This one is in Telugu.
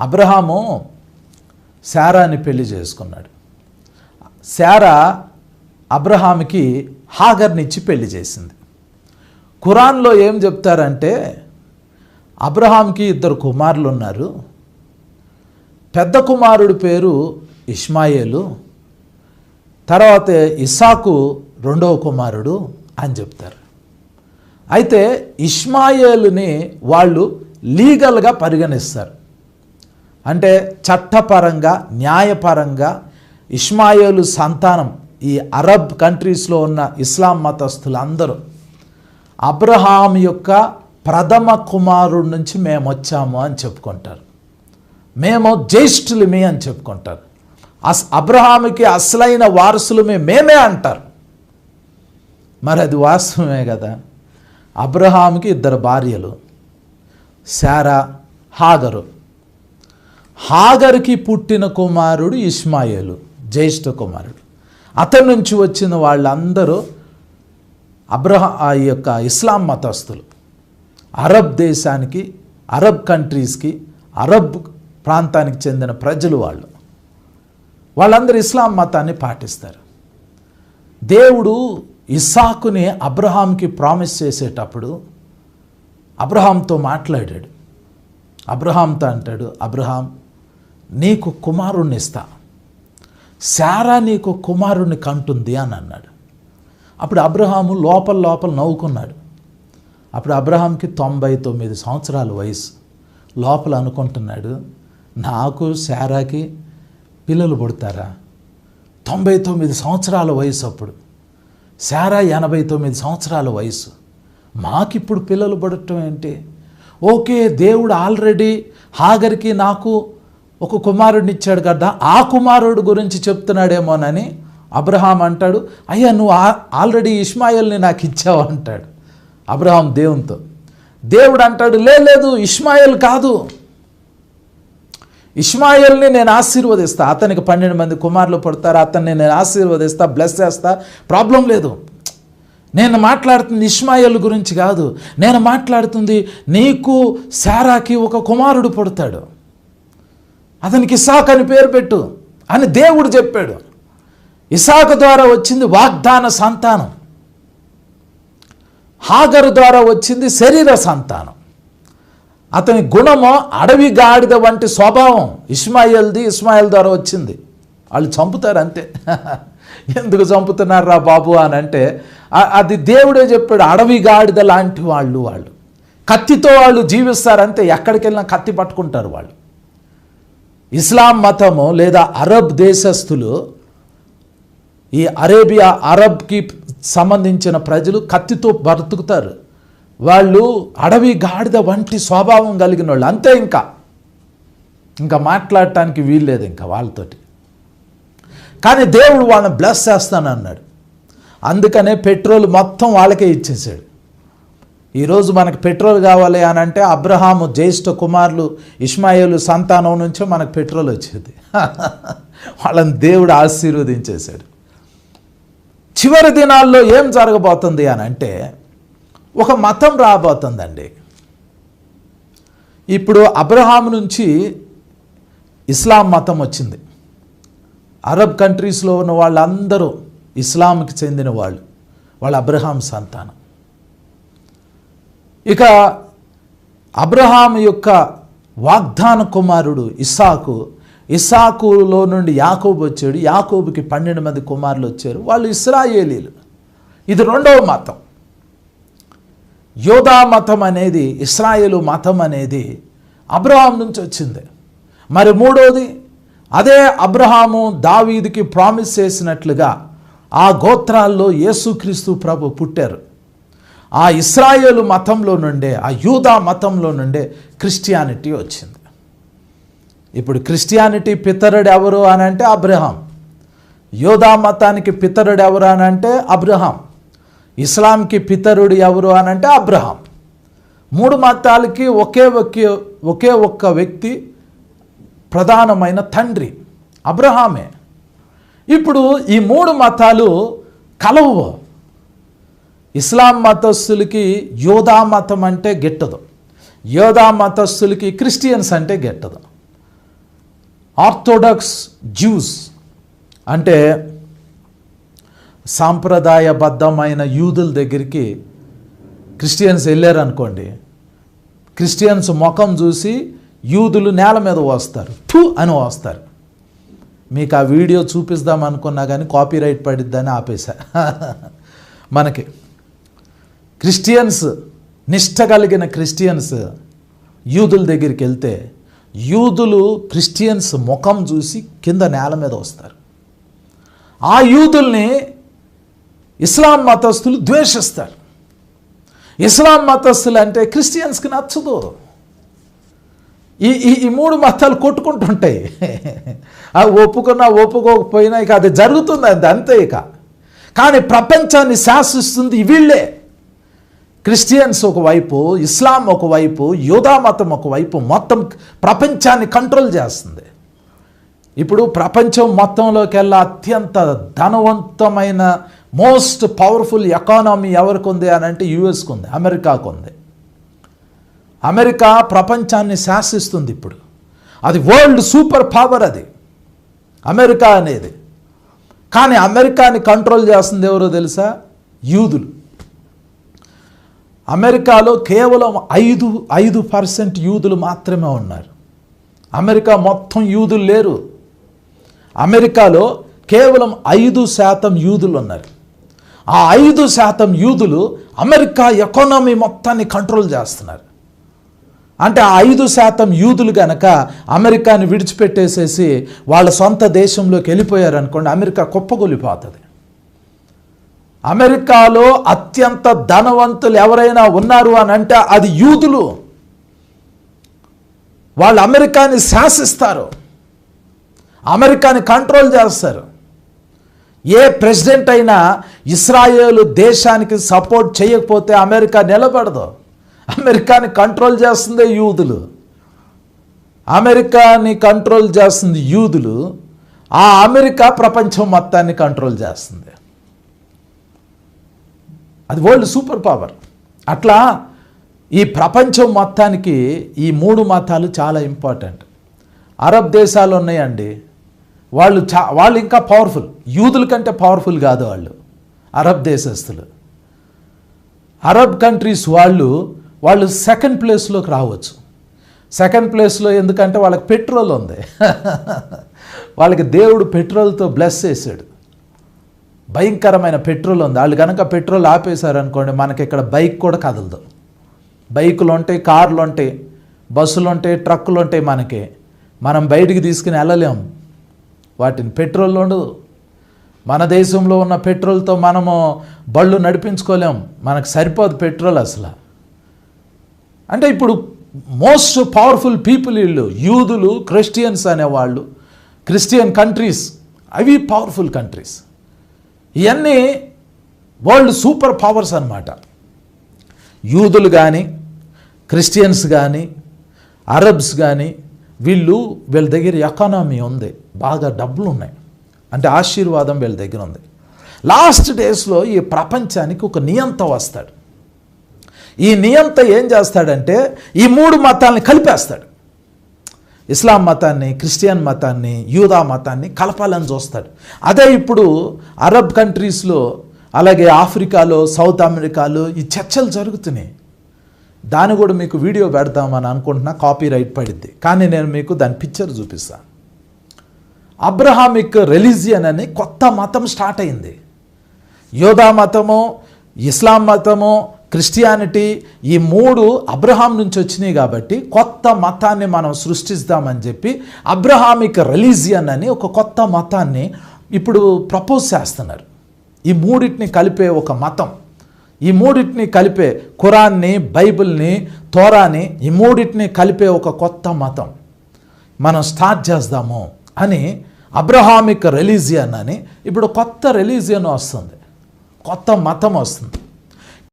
అబ్రహాము శారాని పెళ్ళి చేసుకున్నాడు. శారా అబ్రహాంకి హాగర్నిచ్చి పెళ్ళి చేసింది. ఖురాన్లో ఏం చెప్తారంటే అబ్రహాంకి ఇద్దరు కుమారులు ఉన్నారు పెద్ద కుమారుడి పేరు ఇష్మాయేలు తర్వాత ఇసాకు రెండవ కుమారుడు అని చెప్తారు. అయితే ఇష్మాయేలుని వాళ్ళు లీగల్గా పరిగణిస్తారు. అంటే చట్టపరంగా న్యాయపరంగా ఇస్మాయిలు సంతానం ఈ అరబ్ కంట్రీస్లో ఉన్న ఇస్లాం మతస్థులందరూ అబ్రహాం యొక్క ప్రథమ కుమారుడి నుంచి మేము వచ్చాము అని చెప్పుకుంటారు. మేము జ్యేష్ఠులమే అని చెప్పుకుంటారు. అస్ అబ్రహాముకి అసలైన వారసులమే మేమే అంటారు. మరి అది వాస్తవమే కదా? అబ్రహాముకి ఇద్దరు భార్యలు శారా హాగరు. హాగర్కి పుట్టిన కుమారుడు ఇస్మాయేలు జ్యేష్ఠ కుమారుడు. అతని నుంచి వచ్చిన వాళ్ళందరూ అబ్రహా ఆ యొక్క ఇస్లాం మతస్థులు. అరబ్ దేశానికి అరబ్ కంట్రీస్కి అరబ్ ప్రాంతానికి చెందిన ప్రజలు వాళ్ళు. వాళ్ళందరూ ఇస్లాం మతాన్ని పాటిస్తారు. దేవుడు ఇస్సాకుని అబ్రహాంకి ప్రామిస్ చేసేటప్పుడు అబ్రహాంతో మాట్లాడాడు. అబ్రహాంతో అంటాడు అబ్రహాం నీకు కుమారుణ్ణి ఇస్తా. శారా నీకు కుమారుణ్ణి కంటుంది అని అన్నాడు. అప్పుడు అబ్రహాము లోపల లోపల నవ్వుకున్నాడు. అప్పుడు అబ్రహాంకి తొంభై తొమ్మిది సంవత్సరాల వయసు. లోపల అనుకుంటున్నాడు నాకు శారాకి పిల్లలు పుడతారా? తొంభై తొమ్మిది సంవత్సరాల వయసు అప్పుడు. శారా ఎనభై తొమ్మిది సంవత్సరాల వయసు. మాకిప్పుడు పిల్లలు పడటం ఏంటి? ఓకే దేవుడు ఆల్రెడీ హాగర్కి నాకు ఒక కుమారుడిని ఇచ్చాడు కదా ఆ కుమారుడు గురించి చెప్తున్నాడేమోనని అబ్రహాం అంటాడు అయ్యా నువ్వు ఆ- ఆల్రెడీ ఇస్మాయిల్ని నాకు ఇచ్చావు అంటాడు అబ్రహాం దేవునితో. దేవుడు అంటాడు లేదు ఇస్మాయిల్ కాదు. ఇస్మాయిల్ని నేను ఆశీర్వదిస్తా. అతనికి పన్నెండు మంది కుమారులు పుడతారు అతన్ని నేను ఆశీర్వదిస్తా బ్లెస్ చేస్తా ప్రాబ్లం లేదు. నేను మాట్లాడుతుంది ఇస్మాయిల్ గురించి కాదు. నేను మాట్లాడుతుంది నీకు శారాకి ఒక కుమారుడు పుడతాడు. అతనికి ఇసాక్ అని పేరు పెట్టు అని దేవుడు చెప్పాడు. ఇసాకు ద్వారా వచ్చింది వాగ్దాన సంతానం. హాగరు ద్వారా వచ్చింది శరీర సంతానం. అతని గుణము అడవి గాడిద వంటి స్వభావం ఇస్మాయిల్ది ఇస్మాయిల్ ద్వారా వచ్చింది. వాళ్ళు చంపుతారు అంతే. ఎందుకు చంపుతున్నారు రా బాబు అని అంటే అది దేవుడే చెప్పాడు అడవి గాడిద లాంటి వాళ్ళు వాళ్ళు. కత్తితో వాళ్ళు జీవిస్తారు అంతే ఎక్కడికి వెళ్ళినా కత్తి పట్టుకుంటారు వాళ్ళు. ఇస్లాం మతము లేదా అరబ్ దేశస్థులు ఈ అరేబియా అరబ్కి సంబంధించిన ప్రజలు కత్తితో బ్రతుకుతారు వాళ్ళు అడవి గాడిద వంటి స్వభావం కలిగిన వాళ్ళు. అంతే ఇంకా. ఇంకా మాట్లాడటానికి వీల్లేదు ఇంకా వాళ్ళతోటి. కానీ దేవుడు వాళ్ళని బ్లెస్ చేస్తానన్నాడు. అందుకనే పెట్రోల్ మొత్తం వాళ్ళకే ఇచ్చేసాడు. ఈరోజు మనకు పెట్రోల్ కావాలి అని అంటే అబ్రహాము జ్యేష్ఠ కుమారులు ఇస్మాయిలు సంతానం నుంచే మనకు పెట్రోల్ వచ్చేది. వాళ్ళని దేవుడు ఆశీర్వదించేశాడు. చివరి దినాల్లో ఏం జరగబోతుంది అని అంటే ఒక మతం రాబోతుందండి. ఇప్పుడు అబ్రహాం నుంచి ఇస్లాం మతం వచ్చింది. అరబ్ కంట్రీస్లో ఉన్న వాళ్ళందరూ ఇస్లాంకి చెందిన వాళ్ళు వాళ్ళ అబ్రహాం సంతానం. ఇక అబ్రహాం యొక్క వాగ్దాన కుమారుడు ఇస్సాకు. ఇస్సాకులో నుండి యాకోబు వచ్చాడు. యాకోబుకి పన్నెండు మంది కుమారులు వచ్చారు. వాళ్ళు ఇస్రాయేలీలు. ఇది రెండవ మతం. యోధా మతం అనేది ఇస్రాయేలు మతం అనేది అబ్రహాం నుంచి వచ్చింది. మరి మూడోది అదే అబ్రహాము దావీదికి ప్రామిస్ చేసినట్లుగా ఆ గోత్రాల్లో యేసుక్రీస్తు ప్రభు పుట్టారు. ఆ ఇస్రాయేలు మతంలో నుండే ఆ యూదా మతంలో నుండే క్రిస్టియానిటీ వచ్చింది. ఇప్పుడు క్రిస్టియానిటీ పితరుడు ఎవరు అని అంటే అబ్రహాం. యోధా మతానికి పితరుడు ఎవరు అని అంటే అబ్రహాం. ఇస్లాంకి పితరుడు ఎవరు అని అంటే అబ్రహాం. మూడు మతాలకి ఒకే ఒకే ఒకే ఒక్క వ్యక్తి ప్రధానమైన తండ్రి అబ్రహామే. ఇప్పుడు ఈ మూడు మతాలు కలవు. ఇస్లాం మతస్థులకి యోధా మతం అంటే గిట్టదు. యోధా మతస్థులకి క్రిస్టియన్స్ అంటే గెట్టదు. ఆర్థోడాక్స్ జ్యూస్ అంటే సాంప్రదాయబద్ధమైన యూదుల దగ్గరికి క్రిస్టియన్స్ వెళ్ళారనుకోండి క్రిస్టియన్స్ ముఖం చూసి యూదులు నేల మీద వస్తారు థూ అని వస్తారు. మీకు ఆ వీడియో చూపిద్దాం అనుకున్నా కానీ కాపీరైట్ పడిద్దని ఆపేశా. మనకి క్రిస్టియన్స్ నిష్ట కలిగిన క్రిస్టియన్స్ యూదుల దగ్గరికి వెళ్తే యూదులు క్రిస్టియన్స్ ముఖం చూసి కింద నేల మీద వస్తారు. ఆ యూదుల్ని ఇస్లాం మతస్థులు ద్వేషిస్తారు. ఇస్లాం మతస్థులు అంటే క్రిస్టియన్స్కి నచ్చదు. ఈ ఈ మూడు మతాలు కొట్టుకుంటుంటాయి. అవి ఒప్పుకున్నా ఒప్పుకోకపోయినా ఇక అది జరుగుతుంది అంతే ఇక. కానీ ప్రపంచాన్ని శాసిస్తుంది వీళ్ళే. క్రిస్టియన్స్ ఒకవైపు ఇస్లాం ఒకవైపు యోధా మతం ఒకవైపు మొత్తం ప్రపంచాన్ని కంట్రోల్ చేస్తుంది. ఇప్పుడు ప్రపంచం మొత్తంలోకి వెళ్ళా అత్యంత ధనవంతమైన మోస్ట్ పవర్ఫుల్ ఎకానమీ ఎవరికి ఉంది అని అంటే యుఎస్కి ఉంది అమెరికాకు ఉంది. అమెరికా ప్రపంచాన్ని శాసిస్తుంది ఇప్పుడు. అది వరల్డ్ సూపర్ పవర్ అది అమెరికా అనేది. కానీ అమెరికాని కంట్రోల్ చేస్తుంది ఎవరో తెలుసా? యూదులు. అమెరికాలో కేవలం ఐదు ఐదు పర్సెంట్ యూదులు మాత్రమే ఉన్నారు. అమెరికా మొత్తం యూదులు లేరు. అమెరికాలో కేవలం ఐదు శాతం యూదులు ఉన్నారు. ఆ ఐదు శాతం యూదులు అమెరికా ఎకానమీ మొత్తాన్ని కంట్రోల్ చేస్తున్నారు. అంటే ఆ ఐదు శాతం యూదులు గనక అమెరికాని విడిచిపెట్టేసేసి వాళ్ళ సొంత దేశంలోకి వెళ్ళిపోయారనుకోండి అమెరికా కుప్పగొలిపోతుంది. అమెరికాలో అత్యంత ధనవంతులు ఎవరైనా ఉన్నారు అని అంటే అది యూదులు. వాళ్ళు అమెరికాని శాసిస్తారు. అమెరికాని కంట్రోల్ చేస్తారు. ఏ ప్రెసిడెంట్ అయినా ఇస్రాయేలు దేశానికి సపోర్ట్ చేయకపోతే అమెరికా నిలబడదు. అమెరికాని కంట్రోల్ చేస్తుంది యూదులు. అమెరికాని కంట్రోల్ చేస్తుంది యూదులు. ఆ అమెరికా ప్రపంచం మొత్తాన్ని కంట్రోల్ చేస్తుంది. అది వరల్డ్ సూపర్ పవర్. అట్లా ఈ ప్రపంచం మొత్తానికి ఈ మూడు మతాలు చాలా ఇంపార్టెంట్. అరబ్ దేశాలు ఉన్నాయండి. వాళ్ళు చా వాళ్ళు ఇంకా పవర్ఫుల్. యూదుల కంటే పవర్ఫుల్ కాదు వాళ్ళు. అరబ్ దేశస్తులు. అరబ్ కంట్రీస్ వాళ్ళు వాళ్ళు సెకండ్ ప్లేస్లోకి రావచ్చు. సెకండ్ ప్లేస్లో ఎందుకంటే వాళ్ళకి పెట్రోల్ ఉంది. వాళ్ళకి దేవుడు పెట్రోల్తో బ్లెస్ చేశాడు. భయంకరమైన పెట్రోల్ ఉంది. వాళ్ళు కనుక పెట్రోల్ ఆపేశారు అనుకోండి మనకి ఇక్కడ బైక్ కూడా కదలదు. బైకులు ఉంటాయి కార్లు ఉంటాయి బస్సులు ఉంటాయి ట్రక్కులు ఉంటాయి మనకి. మనం బయటికి తీసుకుని వెళ్ళలేం. వాటిని పెట్రోల్ ఉండదు. మన దేశంలో ఉన్న పెట్రోల్తో మనము బళ్ళు నడిపించుకోలేం. మనకు సరిపోదు పెట్రోల్ అసలు. అంటే ఇప్పుడు మోస్ట్ పవర్ఫుల్ పీపుల్ వీళ్ళు యూదులు క్రిస్టియన్స్ అనేవాళ్ళు క్రిస్టియన్ కంట్రీస్ అవి పవర్ఫుల్ కంట్రీస్. ఇవన్నీ వరల్డ్ సూపర్ పవర్స్ అన్నమాట. యూదులు కానీ క్రిస్టియన్స్ కానీ అరబ్స్ కానీ వీళ్ళు వీళ్ళ దగ్గర ఎకానమీ ఉంది. బాగా డబ్బులు ఉన్నాయి అంటే ఆశీర్వాదం వీళ్ళ దగ్గర ఉంది. లాస్ట్ డేస్లో ఈ ప్రపంచానికి ఒక నియంత వస్తాడు. ఈ నియంత ఏం చేస్తాడంటే ఈ మూడు మతాల్ని కలిపేస్తాడు. ఇస్లాం మతాన్ని క్రిస్టియన్ మతాన్ని యూదా మతాన్ని కలపాలని చూస్తాడు. అదే ఇప్పుడు అరబ్ కంట్రీస్లో అలాగే ఆఫ్రికాలో సౌత్ అమెరికాలో ఈ చర్చలు జరుగుతున్నాయి. దాన్ని కూడా మీకు వీడియో పెడదామని అనుకుంటున్నా కాపీ రైట్ పడింది కానీ నేను మీకు దాని పిక్చర్ చూపిస్తాను అబ్రహామిక్ రిలీజియన్ అని కొత్త మతం స్టార్ట్ అయింది. యోధా మతము ఇస్లాం మతము క్రిస్టియానిటీ ఈ మూడు అబ్రహాం నుంచి వచ్చినాయి కాబట్టి కొత్త మతాన్ని మనం సృష్టిస్తామని చెప్పి అబ్రహామిక్ రిలీజియన్ అని ఒక కొత్త మతాన్ని ఇప్పుడు ప్రపోజ్ చేస్తున్నారు. ఈ మూడింటిని కలిపే ఒక మతం. ఈ మూడింటిని కలిపే ఖురాన్ని బైబిల్ని తోరాని ఈ మూడింటిని కలిపే ఒక కొత్త మతం. మనం స్టార్ట్ చేద్దాము అని అబ్రహామిక్ రిలీజియన్ అని ఇప్పుడు కొత్త రిలీజియన్ వస్తుంది. కొత్త మతం వస్తుంది.